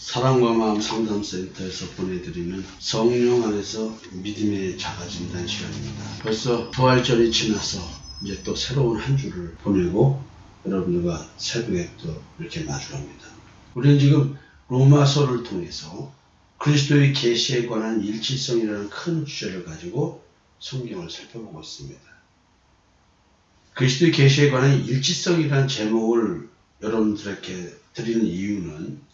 사랑과 마음 상담센터에서 보내드리는 성령 안에서 믿음의 작아진다는 시간입니다. 벌써 부활절이 지나서 이제 또 새로운 한 주를 보내고 여러분들과 새벽에 또 이렇게 마주합니다. 우리는 지금 로마서를 통해서 그리스도의 계시에 관한 일치성이라는 큰 주제를 가지고 성경을 살펴보고 있습니다. 그리스도의 계시에 관한 일치성이라는 제목을 여러분들에게 드리는 이유는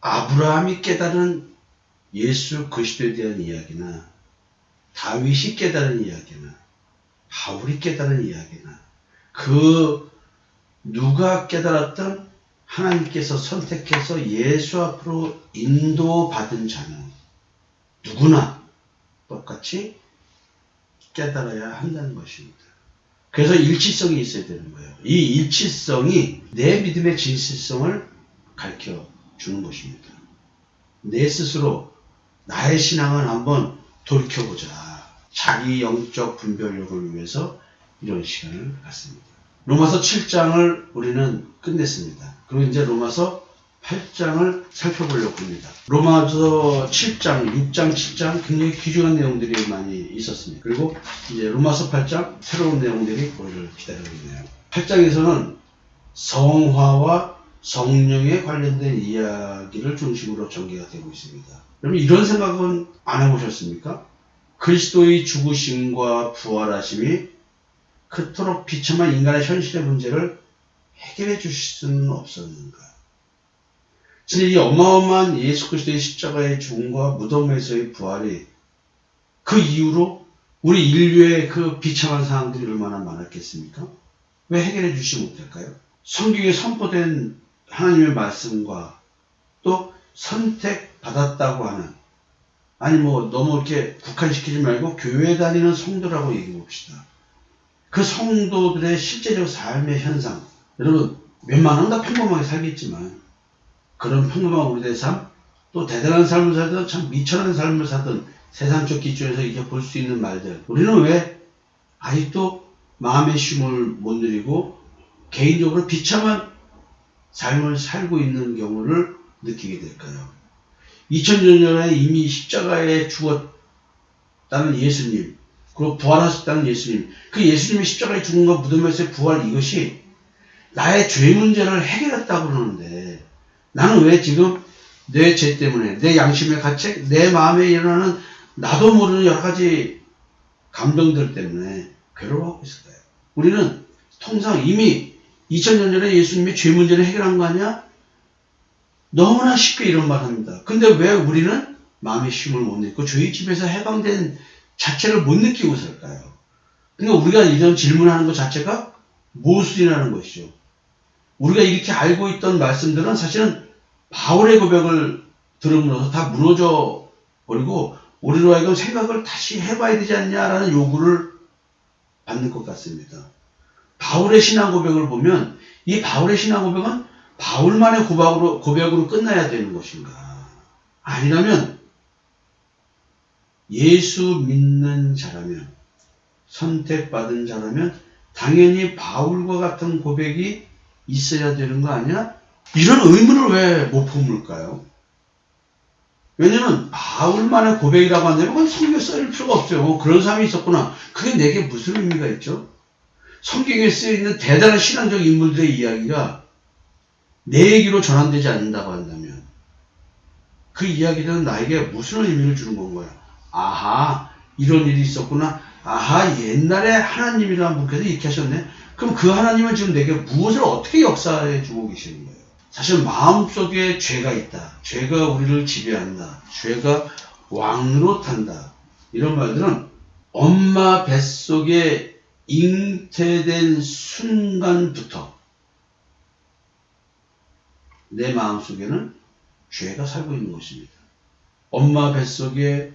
아브라함이 깨달은 예수 그리스도에 대한 이야기나 다윗이 깨달은 이야기나 바울이 깨달은 이야기나 그 누가 깨달았던 하나님께서 선택해서 예수 앞으로 인도받은 자는 누구나 똑같이 깨달아야 한다는 것입니다. 그래서 일치성이 있어야 되는 거예요. 이 일치성이 내 믿음의 진실성을 가르쳐 주는 것입니다. 내 스스로 나의 신앙을 한번 돌이켜보자. 자기 영적 분별력을 위해서 이런 시간을 갖습니다. 로마서 7장을 우리는 끝냈습니다. 그리고 이제 로마서 8장을 살펴보려고 합니다. 로마서 7장, 6장, 7장 굉장히 귀중한 내용들이 많이 있었습니다. 그리고 이제 로마서 8장 새로운 내용들이 우리를 기다리고 있네요. 8장에서는 성화와 성령에 관련된 이야기를 중심으로 전개가 되고 있습니다. 여러분 이런 생각은 안 해보셨습니까? 그리스도의 죽으심과 부활하심이 그토록 비참한 인간의 현실의 문제를 해결해 주실 수는 없었는가? 진짜 이 어마어마한 예수 그리스도의 십자가의 죽음과 무덤에서의 부활이 그 이후로 우리 인류의 그 비참한 상황들이 얼마나 많았겠습니까? 왜 해결해 주시지 못할까요? 성경에 선포된 하나님의 말씀과 또 선택받았다고 하는 아니 뭐 너무 이렇게 국한시키지 말고 교회 다니는 성도라고 얘기해 봅시다. 그 성도들의 실제적 삶의 현상 여러분 웬만하면 다 평범하게 살겠지만 그런 평범한 우리들의 삶, 또 대단한 삶을 살든 참 미천한 삶을 살든 세상적 기준에서 이제 볼 수 있는 말들. 우리는 왜 아직도 마음의 쉼을 못 누리고 개인적으로 비참한 삶을 살고 있는 경우를 느끼게 될까요? 2000년 전에 이미 십자가에 죽었다는 예수님, 그리고 부활하셨다는 예수님, 그 예수님이 십자가에 죽은과 무덤에서의 부활 이것이 나의 죄 문제를 해결했다고 그러는데 나는 왜 지금 내 죄 때문에, 내 양심의 가책, 내 마음에 일어나는 나도 모르는 여러 가지 감정들 때문에 괴로워하고 있을까요? 우리는 통상 이미 2000년 전에 예수님이 죄 문제를 해결한 거 아니야? 너무나 쉽게 이런 말 합니다. 근데 왜 우리는 마음의 쉼을 못 느끼고 저희 집에서 해방된 자체를 못 느끼고 살까요? 그러니까 우리가 이런 질문하는 것 자체가 모순이라는 것이죠. 우리가 이렇게 알고 있던 말씀들은 사실은 바울의 고백을 들음으로써 다 무너져 버리고 우리로 하여금 생각을 다시 해봐야 되지 않냐라는 요구를 받는 것 같습니다. 바울의 신앙 고백을 보면 이 바울의 신앙 고백은 바울만의 고백으로, 고백으로 끝나야 되는 것인가? 아니라면 예수 믿는 자라면 선택받은 자라면 당연히 바울과 같은 고백이 있어야 되는 거 아니야? 이런 의문을 왜 못 품을까요? 왜냐면 바울만의 고백이라고 한다면 그건 성경에 써일 필요가 없어요. 그런 사람이 있었구나. 그게 내게 무슨 의미가 있죠? 성경에 쓰여 있는 대단한 신앙적 인물들의 이야기가 내 얘기로 전환되지 않는다고 한다면 그 이야기들은 나에게 무슨 의미를 주는 건가요? 아하 이런 일이 있었구나. 아하 옛날에 하나님이라는 분께서 이렇게 하셨네. 그럼 그 하나님은 지금 내게 무엇을 어떻게 역사해 주고 계시는 거예요? 사실 마음속에 죄가 있다. 죄가 우리를 지배한다. 죄가 왕노릇한다. 이런 말들은 엄마 뱃속에 잉태된 순간부터 내 마음속에는 죄가 살고 있는 것입니다. 엄마 뱃속에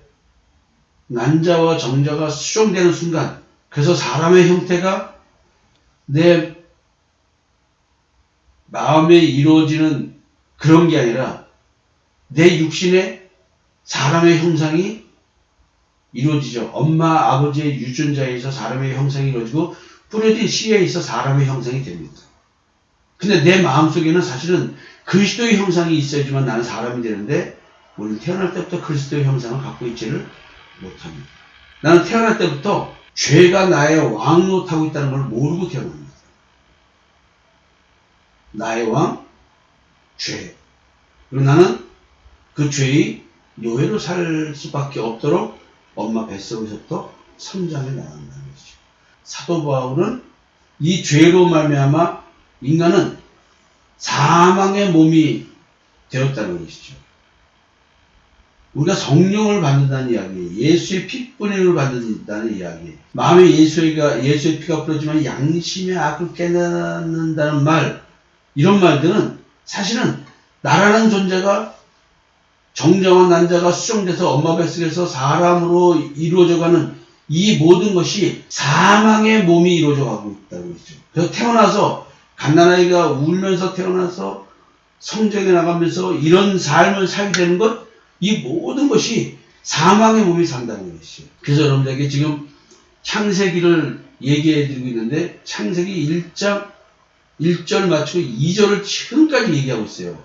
난자와 정자가 수정되는 순간 그래서 사람의 형태가 내 마음에 이루어지는 그런 게 아니라 내 육신에 사람의 형상이 이루어지죠. 엄마, 아버지의 유전자에서 사람의 형상이 이루어지고 뿌려진 씨에 있어 사람의 형상이 됩니다. 근데 내 마음속에는 사실은 그리스도의 형상이 있어야지만 나는 사람이 되는데 우리는 태어날 때부터 그리스도의 형상을 갖고 있지를 못합니다. 나는 태어날 때부터 죄가 나의 왕 노릇하고 있다는 걸 모르고 태어납니다. 나의 왕, 죄. 그리고 나는 그 죄의 노예로 살 수밖에 없도록 엄마 뱃속에서부터 성장해 나간다는 것이죠. 사도 바울은 이 죄로 말미암아 인간은 사망의 몸이 되었다는 것이죠. 우리가 성령을 받는다는 이야기, 예수의 피뿌림을 받는다는 이야기, 마음에 예수의, 예수의 피가 뿌려지면 양심의 악을 깨닫는다는 말, 이런 말들은 사실은 나라는 존재가 정정한 난자가 수정돼서 엄마 뱃속에서 사람으로 이루어져가는 이 모든 것이 사망의 몸이 이루어져 가고 있다고 했죠. 그래서 태어나서 갓난아이가 울면서 태어나서 성장해 나가면서 이런 삶을 살게 되는 것, 이 모든 것이 사망의 몸이 산다는 것이죠. 그래서 여러분들에게 지금 창세기를 얘기해 드리고 있는데 창세기 1장 1절 맞추고 2절을 지금까지 얘기하고 있어요.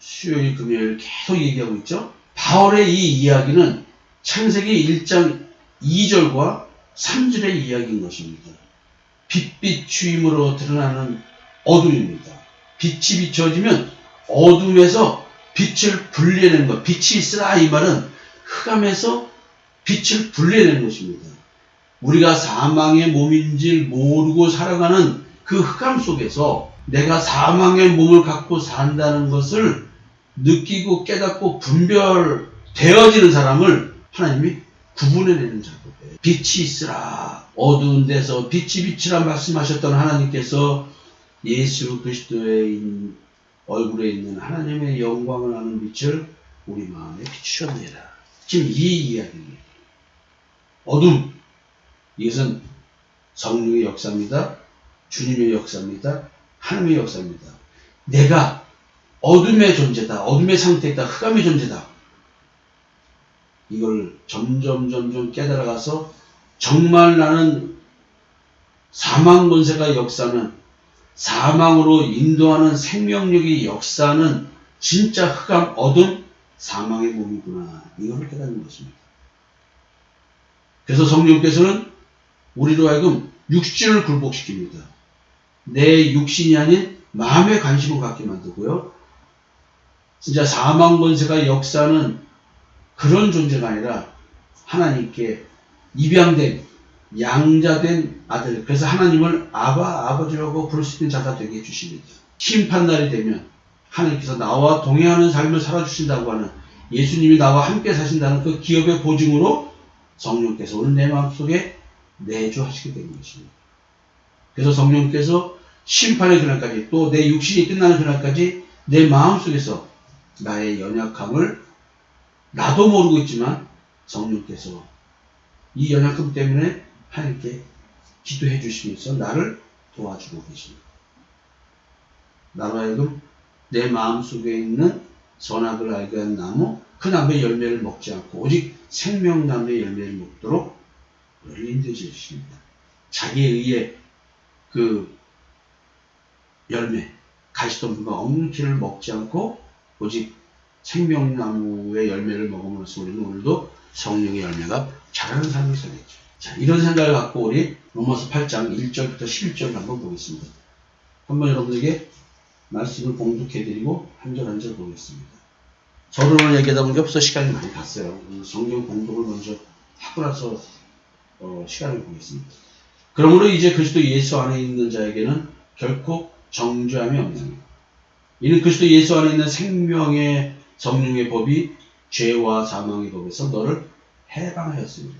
수요일, 금요일 계속 얘기하고 있죠. 바울의 이 이야기는 창세기 1장 2절과 3절의 이야기인 것입니다. 빛빛 추임으로 드러나는 어둠입니다. 빛이 비춰지면 어둠에서 빛을 분리해내는 것. 빛이 있으라 이 말은 흑암에서 빛을 분리해내는 것입니다. 우리가 사망의 몸인지 모르고 살아가는 그 흑암 속에서 내가 사망의 몸을 갖고 산다는 것을 느끼고 깨닫고 분별되어지는 사람을 하나님이 구분해내는 작업이에요. 빛이 있으라 어두운 데서 빛이 빛이라 말씀하셨던 하나님께서 예수 그리스도의 얼굴에 있는 하나님의 영광을 아는 빛을 우리 마음에 비추었느라. 지금 이 이야기입니다. 어둠 이것은 성령의 역사입니다. 주님의 역사입니다. 하나님의 역사입니다. 내가 어둠의 존재다. 어둠의 상태다. 흑암의 존재다. 이걸 점점 점점 깨달아가서 정말 나는 사망 권세가 역사는 사망으로 인도하는 생명력이 역사는 진짜 흑암 어둠 사망의 몸이구나. 이걸 깨닫는 것입니다. 그래서 성령께서는 우리로 하여금 육신을 굴복시킵니다. 내 육신이 아닌 마음에 관심을 갖게 만들고요. 진짜 사망 권세가 역사는 그런 존재가 아니라 하나님께 입양된 양자된 아들 그래서 하나님을 아바 아버지라고 부를 수 있는 자가 되게 해주십니다. 심판날이 되면 하나님께서 나와 동행하는 삶을 살아주신다고 하는 예수님이 나와 함께 사신다는 그 기업의 보증으로 성령께서 오늘 내 마음속에 내주하시게 되는 것입니다. 그래서 성령께서 심판의 그날까지 또 내 육신이 끝나는 그날까지 내 마음속에서 나의 연약함을 나도 모르고 있지만 성령께서 이 연약함 때문에 하나님께 기도해 주시면서 나를 도와주고 계십니다. 나로 하여금 내 마음속에 있는 선악을 알게 한 나무 그 나무의 열매를 먹지 않고 오직 생명나무의 열매를 먹도록 우리를 인도해 주십니다. 자기에 의해 그 열매, 가시덤불과 엉키를 먹지 않고 오직 생명나무의 열매를 먹으면서 우리는 오늘도 성령의 열매가 자라는 삶을 살겠죠. 자, 이런 생각을 갖고 우리 로마서 8장 1절부터 11절 한번 보겠습니다. 한번 여러분에게 말씀을 봉독해드리고 한 절 한 절 보겠습니다. 서론을 얘기하다 보니까 벌써 시간이 많이 갔어요. 성경 봉독을 먼저 하고 나서 어, 시간을 보겠습니다. 그러므로 이제 그리스도 예수 안에 있는 자에게는 결코 정죄함이 없느니 이는 그리스도 예수 안에 있는 생명의 성령의 법이 죄와 사망의 법에서 너를 해방하였습니다.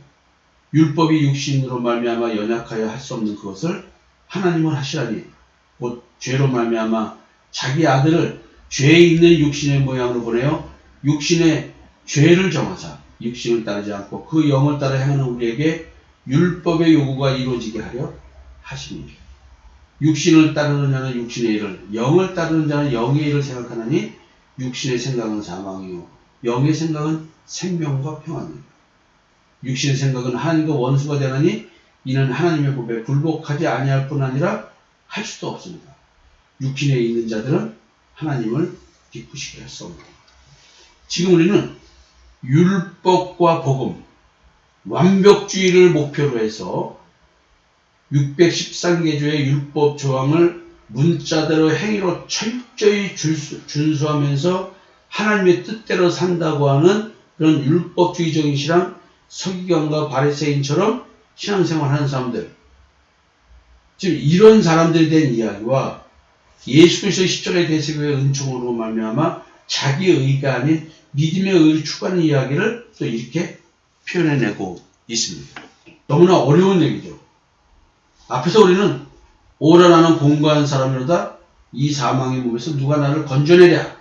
율법이 육신으로 말미암아 연약하여 할 수 없는 그것을 하나님은 하시라니 곧 죄로 말미암아 자기 아들을 죄에 있는 육신의 모양으로 보내어 육신의 죄를 정하사 육신을 따르지 않고 그 영을 따라 행하는 우리에게 율법의 요구가 이루어지게 하려 하십니다. 육신을 따르는 자는 육신의 일을, 영을 따르는 자는 영의 일을 생각하느니 육신의 생각은 사망이요 영의 생각은 생명과 평안입니다. 육신의 생각은 하나님과 원수가 되나니 이는 하나님의 법에 굴복하지 아니할 뿐 아니라 할 수도 없습니다. 육신에 있는 자들은 하나님을 기쁘시게 겁니다. 지금 우리는 율법과 복음, 완벽주의를 목표로 해서 613개 조의 율법 조항을 문자대로 행위로 철저히 준수하면서 하나님의 뜻대로 산다고 하는 그런 율법주의적인 신앙, 서기관과 바리새인처럼 신앙생활하는 사람들, 지금 이런 사람들에 대한 이야기와 예수 그리스도의 십자가의 대세교의 은총으로 말미암아 자기의 의가 아닌 믿음의 의를 추구하는 이야기를 또 이렇게 표현해내고 있습니다. 너무나 어려운 얘기죠. 앞에서 우리는 오라 나는 공고한 사람이로다 이 사망의 몸에서 누가 나를 건져내랴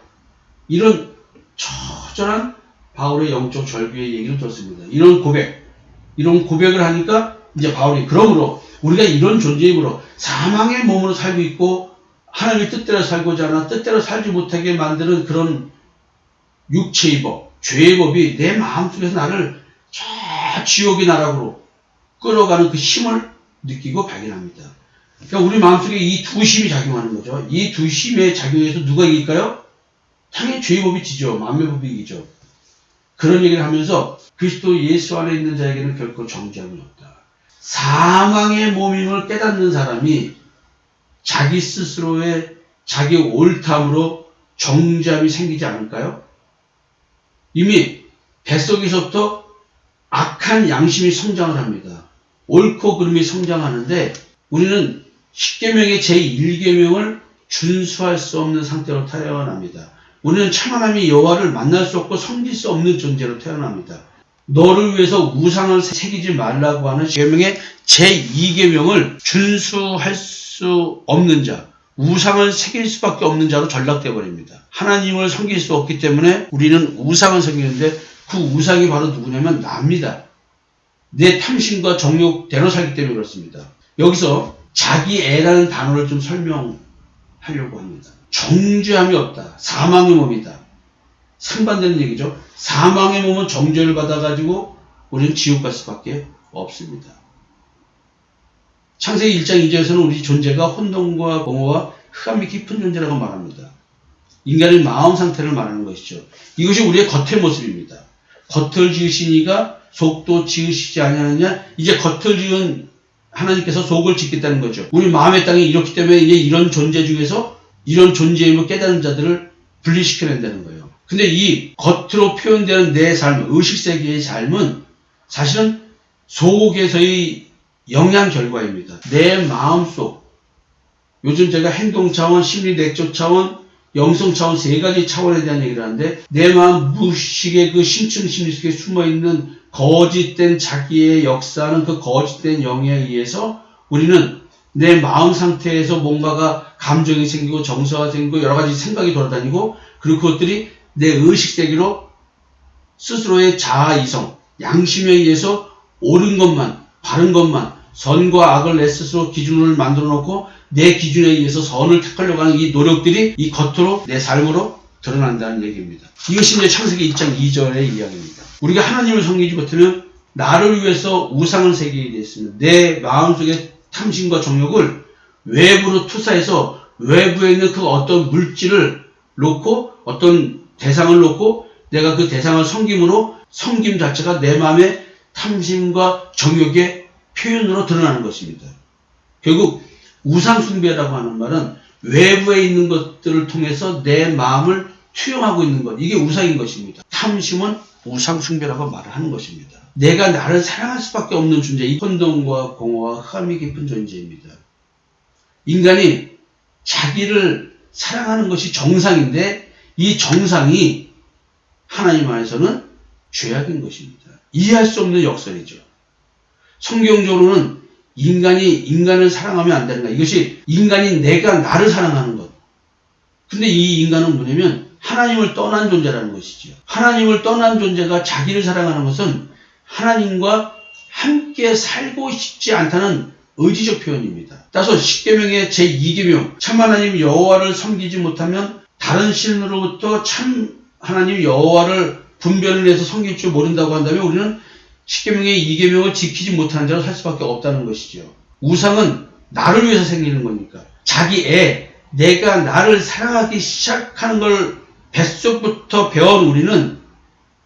이런 처절한 바울의 영적 절규의 얘기를 들었습니다. 이런 고백, 이런 고백을 하니까 이제 바울이 그러므로 우리가 이런 존재이므로 사망의 몸으로 살고 있고 하나님의 뜻대로 살고자 하나 뜻대로 살지 못하게 만드는 그런 육체의 법, 죄의 법이 내 마음속에서 나를 저 지옥의 나락으로 끌어가는 그 힘을 느끼고 발견합니다. 그러니까 우리 마음속에 이두 힘이 작용하는 거죠. 이두 힘의 작용에서 누가 이길까요? 당연히 죄의 법이 지죠. 마음의 법이 이기죠. 그런 얘기를 하면서 그리스도 예수 안에 있는 자에게는 결코 정죄함이 없다. 사망의 몸임을 깨닫는 사람이 자기 스스로의 자기 옳담으로 정죄함이 생기지 않을까요? 이미 뱃속에서부터 악한 양심이 성장을 합니다. 옳고 그름이 성장하는데 우리는 10계명의 제1계명을 준수할 수 없는 상태로 태어납니다. 우리는 참 하나님의 여호와를 만날 수 없고 섬길 수 없는 존재로 태어납니다. 너를 위해서 우상을 새기지 말라고 하는 계명의 제2계명을 준수할 수 없는 자, 우상을 새길 수밖에 없는 자로 전락되어 버립니다. 하나님을 섬길 수 없기 때문에 우리는 우상을 섬기는데 그 우상이 바로 누구냐면 나입니다. 내 탐심과 정욕 대로 살기 때문에 그렇습니다. 여기서 자기 애라는 단어를 좀 설명하려고 합니다. 정죄함이 없다. 사망의 몸이다. 상반되는 얘기죠. 사망의 몸은 정죄를 받아가지고 우리는 지옥 갈 수밖에 없습니다. 창세기 1장 2절에서는 우리 존재가 혼돈과 공허와 흑암이 깊은 존재라고 말합니다. 인간의 마음 상태를 말하는 것이죠. 이것이 우리의 겉의 모습입니다. 겉을 지으시니가 속도 지으시지 아니하느냐? 이제 겉을 지은 하나님께서 속을 짓겠다는 거죠. 우리 마음의 땅이 이렇기 때문에 이제 이런 존재 중에서 이런 존재임을 깨닫는 자들을 분리시켜낸다는 거예요. 근데 이 겉으로 표현되는 내 삶, 의식세계의 삶은 사실은 속에서의 영향 결과입니다. 내 마음 속, 요즘 제가 행동 차원, 심리 내적 차원, 영성 차원 세 가지 차원에 대한 얘기를 하는데 내 마음 무의식의 그 심층 심리 속에 숨어 있는 거짓된 자기의 역사는 그 거짓된 영에 의해서 우리는 내 마음 상태에서 뭔가가 감정이 생기고 정서가 생기고 여러 가지 생각이 돌아다니고 그리고 그것들이 내 의식 세계로 스스로의 자아 이성, 양심에 의해서 옳은 것만, 바른 것만, 선과 악을 내 스스로 기준을 만들어 놓고 내 기준에 의해서 선을 택하려고 하는 이 노력들이 이 겉으로 내 삶으로 드러난다는 얘기입니다. 이것이 이제 창세기 1장 2절의 이야기입니다. 우리가 하나님을 섬기지 못하면 나를 위해서 우상을 새기게 되었습니다. 내 마음속의 탐심과 정욕을 외부로 투사해서 외부에 있는 그 어떤 물질을 놓고 어떤 대상을 놓고 내가 그 대상을 섬김으로 섬김 자체가 내 마음의 탐심과 정욕의 표현으로 드러나는 것입니다. 결국 우상 숭배라고 하는 말은 외부에 있는 것들을 통해서 내 마음을 투영하고 있는 것. 이게 우상인 것입니다. 탐심은 우상 숭배라고 말을 하는 것입니다. 내가 나를 사랑할 수밖에 없는 존재, 이 혼돈과 공허와 흑암이 깊은 존재입니다. 인간이 자기를 사랑하는 것이 정상인데 이 정상이 하나님 안에서는 죄악인 것입니다. 이해할 수 없는 역설이죠. 성경적으로는 인간이 인간을 사랑하면 안 된다. 이것이 인간인 내가 나를 사랑하는 것. 근데 이 인간은 뭐냐면 하나님을 떠난 존재라는 것이죠. 하나님을 떠난 존재가 자기를 사랑하는 것은 하나님과 함께 살고 싶지 않다는 의지적 표현입니다. 따라서 10계명의 제2계명 참 하나님 여호와를 섬기지 못하면 다른 신으로부터 참 하나님 여호와를 분별을 해서 섬길 줄 모른다고 한다면 우리는 10계명의 2계명을 지키지 못하는 자로 살 수밖에 없다는 것이죠. 우상은 나를 위해서 생기는 거니까. 자기 애, 내가 나를 사랑하기 시작하는 걸 뱃속부터 배운 우리는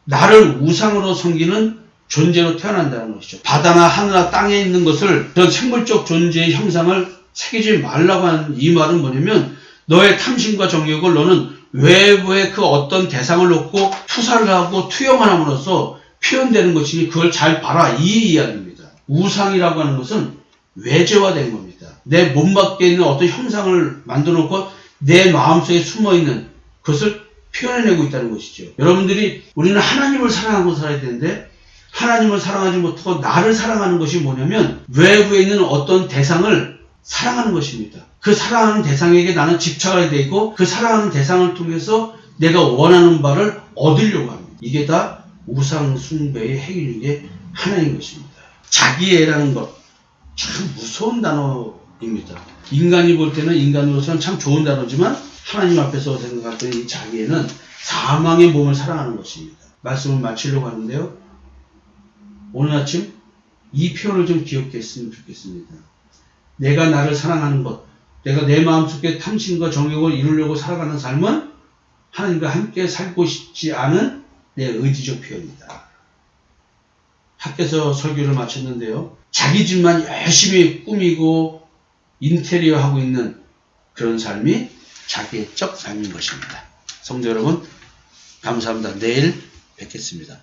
나를 우상으로 섬기는 존재로 태어난다는 것이죠. 바다나 하늘나 땅에 있는 것을 그런 생물적 존재의 형상을 새기지 말라고 하는 이 말은 뭐냐면 너의 탐심과 정욕을 너는 외부의 그 어떤 대상을 놓고 투사를 하고 투영을 함으로써 표현되는 것이니 그걸 잘 봐라 이 이야기입니다. 우상이라고 하는 것은 외재화된 겁니다. 내 몸 밖에 있는 어떤 형상을 만들어 놓고 내 마음속에 숨어 있는 그것을 표현해내고 있다는 것이죠. 여러분들이 우리는 하나님을 사랑하고 살아야 되는데 하나님을 사랑하지 못하고 나를 사랑하는 것이 뭐냐면 외부에 있는 어떤 대상을 사랑하는 것입니다. 그 사랑하는 대상에게 나는 집착하게 돼 있고 그 사랑하는 대상을 통해서 내가 원하는 바를 얻으려고 합니다. 이게 다 우상 숭배의 행위 중에 하나인 것입니다. 자기애라는 것 참 무서운 단어입니다. 인간이 볼 때는 인간으로서는 참 좋은 단어지만 하나님 앞에서 생각할 때이 자기애는 사망의 몸을 사랑하는 것입니다. 말씀을 마치려고 하는데요. 오늘 아침 이 표현을 좀 기억했으면 좋겠습니다. 내가 나를 사랑하는 것, 내가 내 마음속에 탐심과 정욕을 이루려고 살아가는 삶은 하나님과 함께 살고 싶지 않은 내 의지적 표현이다. 학교에서 설교를 마쳤는데요. 자기 집만 열심히 꾸미고 인테리어 하고 있는 그런 삶이 자기의 적 아닌 것입니다. 성도 여러분, 감사합니다. 내일 뵙겠습니다.